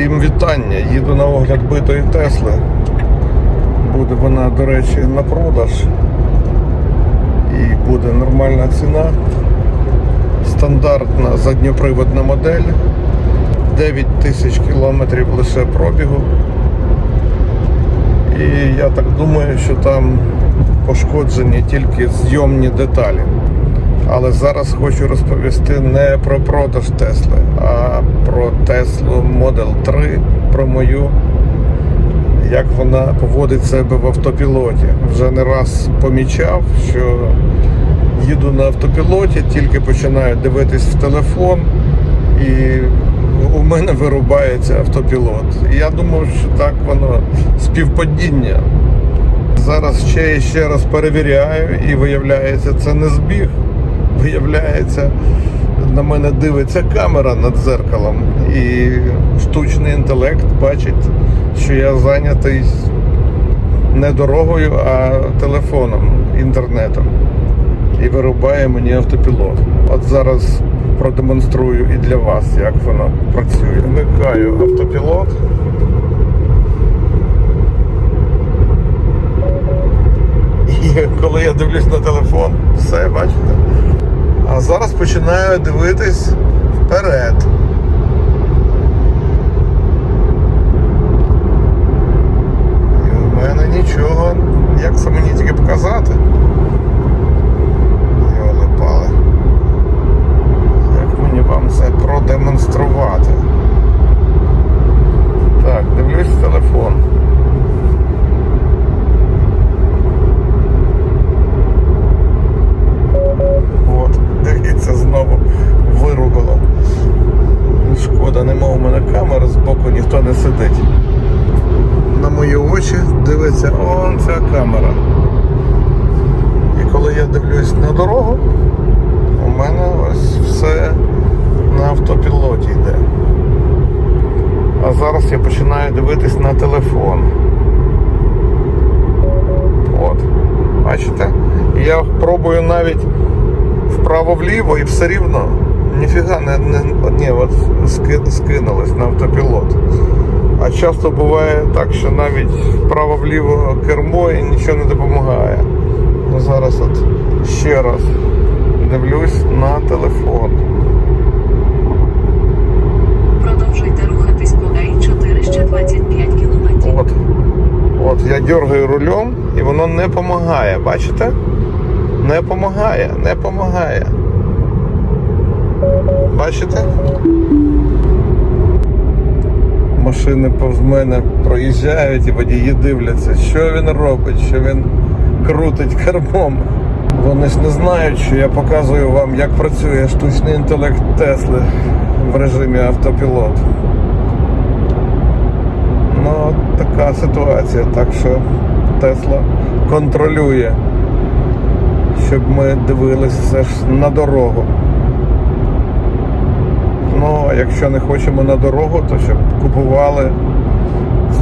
Всім вітання! Їду на огляд битої Тесли. Буде вона, до речі, на продаж. І буде нормальна ціна. Стандартна задньоприводна модель. 9 тисяч кілометрів лише пробігу. І я так думаю, що там пошкоджені тільки зйомні деталі. Але зараз хочу розповісти не про продаж Тесли, а про Теслу Model 3, про мою, як вона поводить себе в автопілоті. Вже не раз помічав, що їду на автопілоті, тільки починаю дивитись в телефон і у мене вирубається автопілот. Я думав, що так воно співпадіння. Зараз ще і ще раз перевіряю і виявляється, це не збіг. Виявляється, на мене дивиться камера над дзеркалом, і штучний інтелект бачить, що я зайнятий не дорогою, а телефоном, інтернетом. І вирубає мені автопілот. От зараз продемонструю і для вас, як воно працює. Вмикаю автопілот. І коли я дивлюсь на телефон, все, бачите? А зараз починаю дивитись вперед. І в мене нічого, як це мені тільки показати. Йоли пали. Як мені вам це продемонструвати? Так, дивлюсь в телефон. От, дивіться, знову вирубило. Шкода, нема у мене камери, збоку ніхто не сидить. На мої очі дивиться он ця камера. І коли я дивлюсь на дорогу, у мене ось все на автопілоті йде. А зараз я починаю дивитись на телефон. От. Бачите? Я пробую навіть вправо-вліво і все рівно ніфіга не, не ні, от ски, скинулось на автопілот. А часто буває так, що навіть вправо-вліво кермо і нічого не допомагає. Ну зараз от ще раз дивлюсь на телефон. Продовжуйте рухатись по Ай-4 ще 25 От. Я дергаю рулем і воно не допомагає. Бачите? Не допомагає, не допомагає. Бачите? Машини повз мене проїжджають і водії дивляться, що він робить, що він крутить кермом. Вони ж не знають, що я показую вам, як працює штучний інтелект Тесли в режимі автопілот. Ну, така ситуація. Так що Тесла контролює, щоб ми дивились все ж на дорогу. Ну, а якщо не хочемо на дорогу, то щоб купували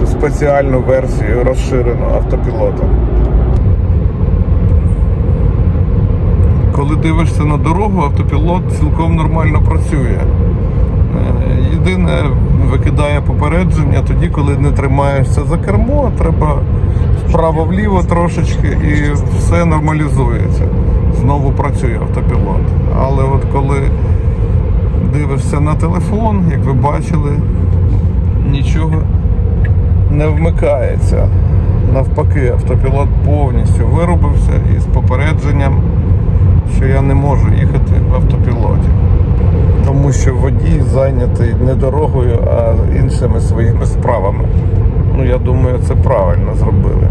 спеціальну версію розширеного автопілота. Коли дивишся на дорогу, автопілот цілком нормально працює. Е, Єдине, викидає попередження тоді, коли не тримаєшся за кермо, треба вправо-вліво трошечки і все нормалізується. Знову працює автопілот. Але от коли дивишся на телефон, як ви бачили, нічого не вмикається. Навпаки, автопілот повністю вирубився із попередженням, що я не можу їхати в автопілоті тому що водій зайнятий не дорогою, а іншими своїми справами. Ну, я думаю, це правильно зробили.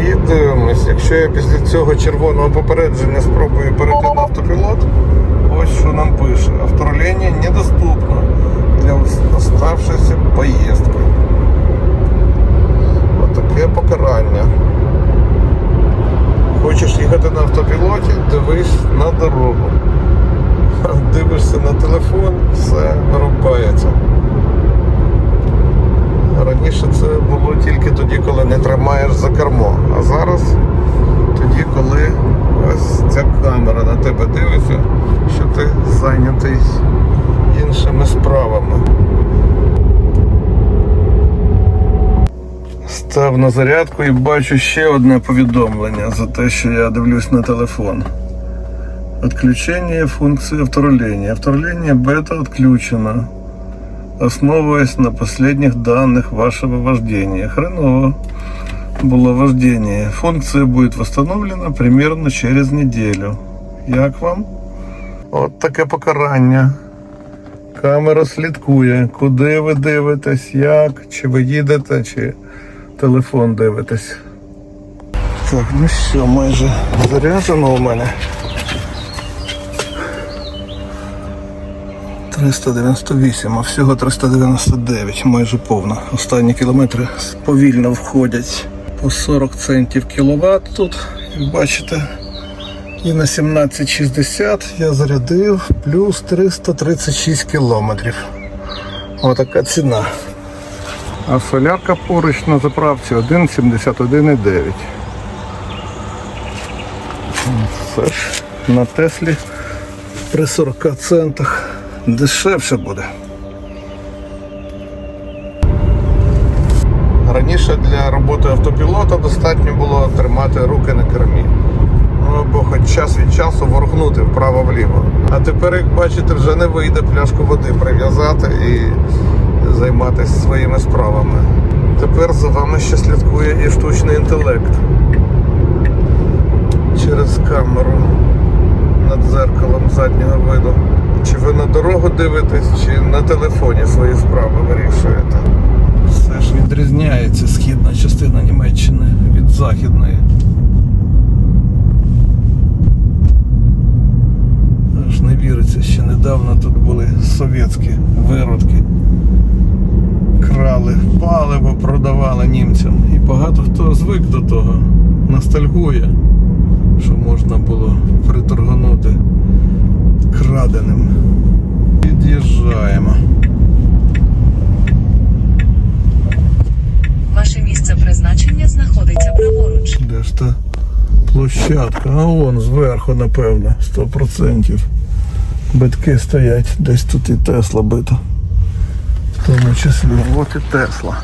І дивимось, якщо я після цього червоного попередження спробую перейти на автопілот, ось що нам пише. Авторолінія недоступно для оставшихся поїздки. зайнятий іншими справами. Став на зарядку і бачу ще одне повідомлення за те, що я дивлюсь на телефон. Отключение функции авторуления. Авторуление бета отключено. Основываясь на последних данных вашего вождения. Хреново было вождение. Функция будет восстановлена примерно через неделю. Як вам? От таке покарання. Камера слідкує, куди ви дивитесь, як, чи ви їдете, чи телефон дивитесь. Так, ну що, майже заряджено у мене. 398, а всього 399, майже повна. Останні кілометри повільно входять по 40 центів кіловат тут, як бачите. І на 1760 я зарядив плюс 336 кілометрів. Отака ціна. А солярка поруч на заправці 1,71,9. Це ж на Теслі при 40 центах дешевше буде. Раніше для роботи автопілота достатньо було тримати руки на кермі. Або хоч час від часу воргнути вправо-вліво. А тепер, як бачите, вже не вийде пляшку води прив'язати і займатися своїми справами. Тепер за вами ще слідкує і штучний інтелект через камеру над дзеркалом заднього виду. Чи ви на дорогу дивитесь, чи на телефоні свої справи вирішуєте? Все ж відрізняється східна частина Німеччини від західної. Аж не віриться, що недавно тут були совєтські виродки. Крали паливо, продавали німцям. І багато хто звик до того, ностальгує, що можна було приторгнути краденим. Під'їжджаємо. Ваше місце призначення знаходиться праворуч. Де ж та площадка? А вон зверху, напевно, 100%. Битки стоять, десь тут і Тесла бита. В тому числі. От і Тесла.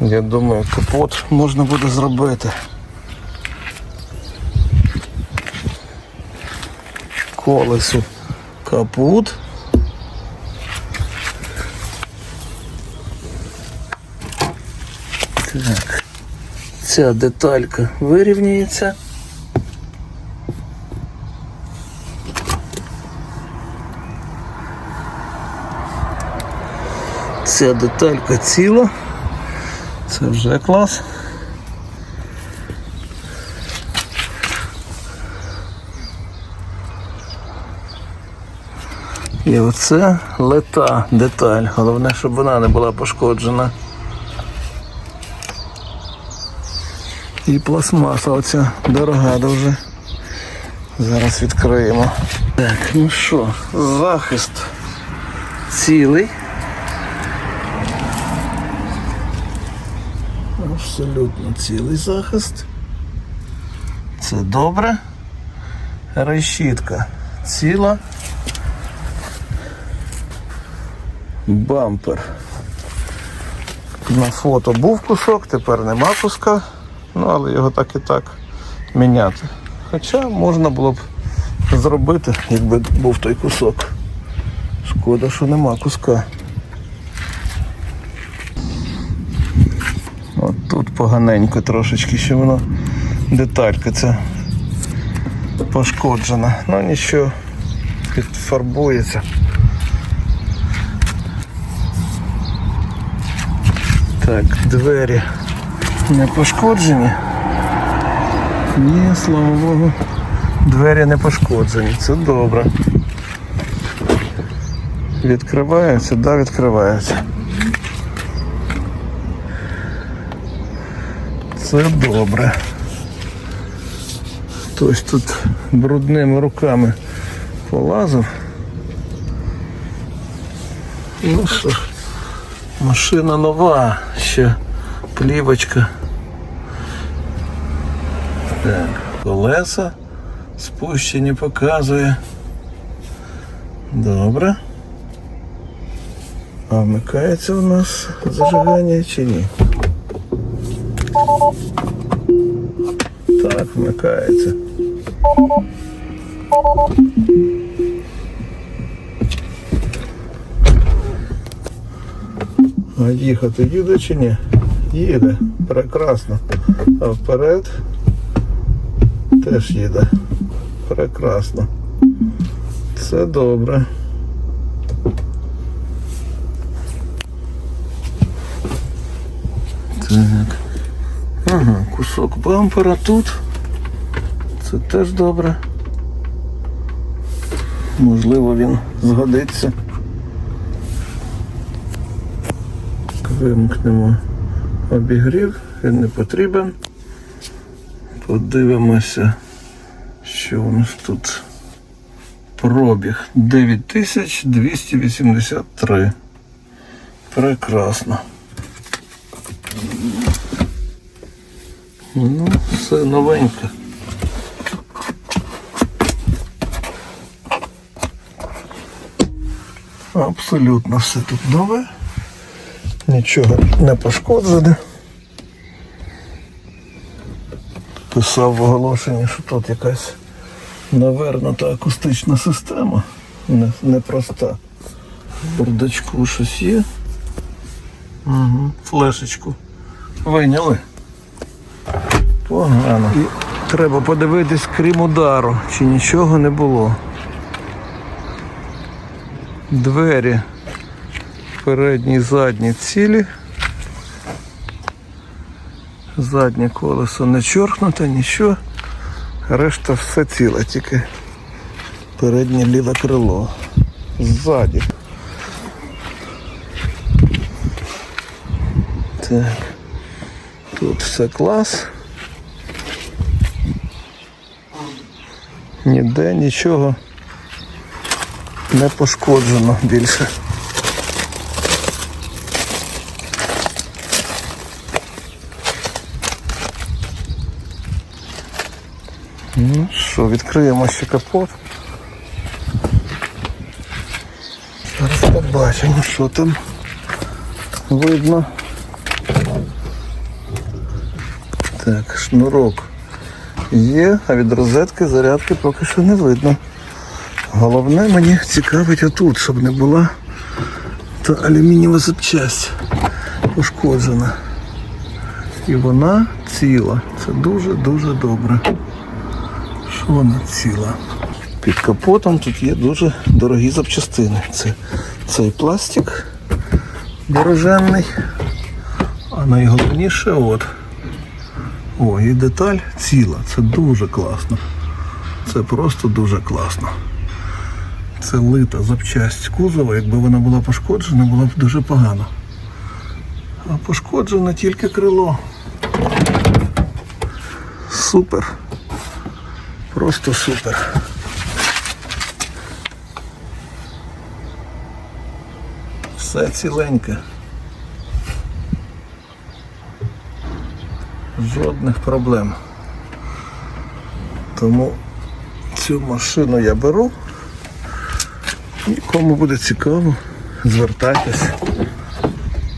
Я думаю, капот можна буде зробити. Колесо капут. Так. Ця деталька вирівнюється. Ця деталька ціла. Це вже клас. І оце лета деталь. Головне, щоб вона не була пошкоджена. І пластмаса оця дорога дуже. Зараз відкриємо. Так, ну що, захист цілий. Абсолютно цілий захист. Це добре. Решітка ціла. Бампер. На фото був кусок, тепер нема куска. Ну, але його так і так міняти. Хоча можна було б зробити, якби був той кусок. Шкода, що нема куска. От тут поганенько трошечки, ще воно деталька ця пошкоджена. Ну нічого, підфарбується. Так, двері не пошкоджені. Ні, слава Богу. Двері не пошкоджені, це добре. Відкриваються, да, відкриваються. Це добре. Хтось тут брудними руками полазив. Ну що ж, машина нова, ще плівочка. Так, колеса спущені показує. Добре. А вмикається у нас зажигання чи ні? Так, вмикається. Їхати їде чи ні? Їде. Прекрасно. А вперед теж їде. Прекрасно. Це добре. Так. Ага, кусок бампера тут. Це теж добре. Можливо, він згодиться. Вимкнемо обігрів, він не потрібен. Подивимося, що у нас тут. Пробіг 9283. Прекрасно. Ну, все новеньке. Абсолютно все тут нове. Нічого не пошкоджене. Писав в оголошенні, що тут якась навернута акустична система. Непроста. В бардачку щось є. Угу. Флешечку. Вийняли. Погано. І треба подивитись, крім удару, чи нічого не було. Двері передні і задні цілі. Заднє колесо не чоркнуте, нічого. Решта все ціле, тільки переднє ліве крило. Ззаді. Так. Тут все клас. Ніде нічого не пошкоджено більше. Ну що, відкриємо ще капот. Зараз побачимо, що там видно. Так, шнурок є, а від розетки зарядки поки що не видно. Головне мені цікавить отут, щоб не була та алюмінієва запчасть пошкоджена. І вона ціла. Це дуже-дуже добре. Вона ціла? Під капотом тут є дуже дорогі запчастини. Це цей пластик дороженний. А найголовніше от. О, і деталь ціла. Це дуже класно. Це просто дуже класно. Це лита запчасть кузова, якби вона була пошкоджена, було б дуже погано. А пошкоджене тільки крило. Супер. Просто супер. Все ціленьке. Жодних проблем. Тому цю машину я беру. І кому буде цікаво, звертайтесь.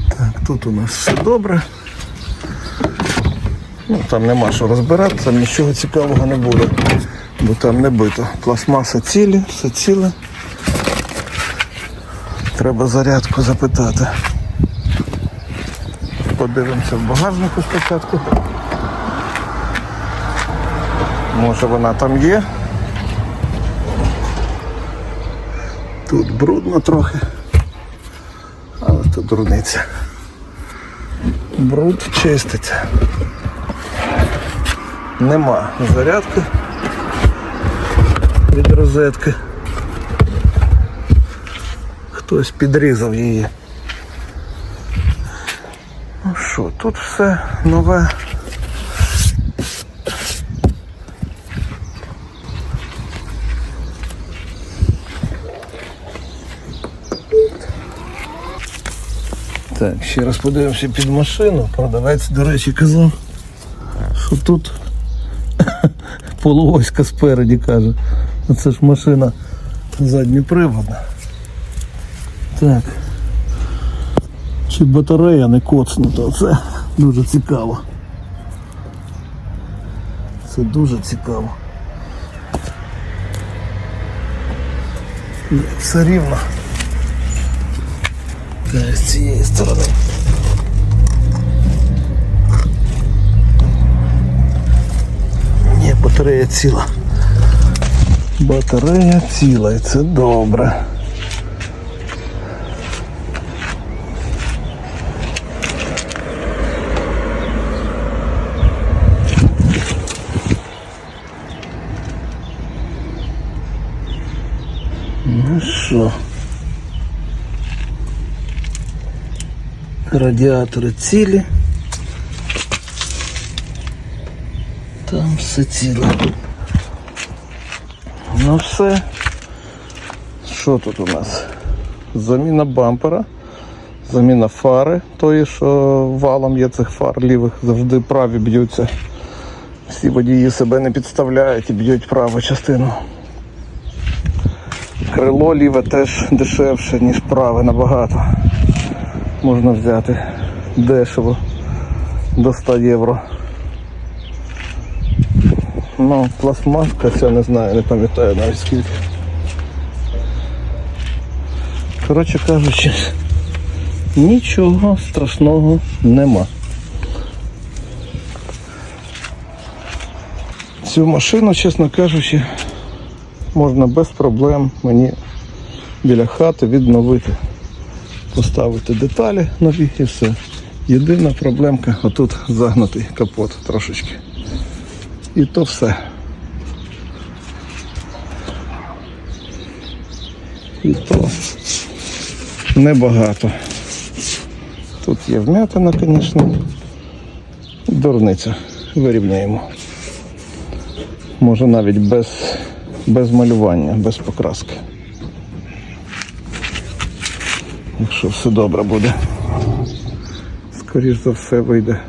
Так, тут у нас все добре. Ну, там нема що розбирати, там нічого цікавого не буде, бо там не бито. Пластмаса цілі, все ціле. Треба зарядку запитати. Подивимося в багажнику спочатку. Може вона там є. Тут брудно трохи. Але тут дурниця. Бруд чиститься. Нема зарядки від розетки. Хтось підрізав її. Ну що, тут все нове. Так, ще раз подивимося під машину. Продавець, до речі, казав, що тут полуоська спереді каже. А Це ж машина задньоприводна. Так. Чи батарея не коцнута, це дуже цікаво. Це дуже цікаво. Все рівно. З цієї сторони. Ні, батарея ціла. Батарея ціла і це добре. Ну що? Радіатори цілі. Там все ціле. Ну все. Що тут у нас? Заміна бампера, заміна фари, тої, що валом є цих фар лівих, завжди праві б'ються. Всі водії себе не підставляють і б'ють праву частину. Крило ліве теж дешевше, ніж праве набагато. Можна взяти дешево до 100 євро. Ну, пластмаска, ця не знаю, не пам'ятаю навіть скільки. Коротше кажучи, нічого страшного нема. Цю машину, чесно кажучи, можна без проблем мені біля хати відновити. Поставити деталі нові і все. Єдина проблемка отут загнутий капот трошечки. І то все. І то небагато. Тут є вмятина, звісно. Дурниця. Вирівняємо. Може навіть без, без малювання, без покраски. Якщо все добре буде. Скоріш за все вийде.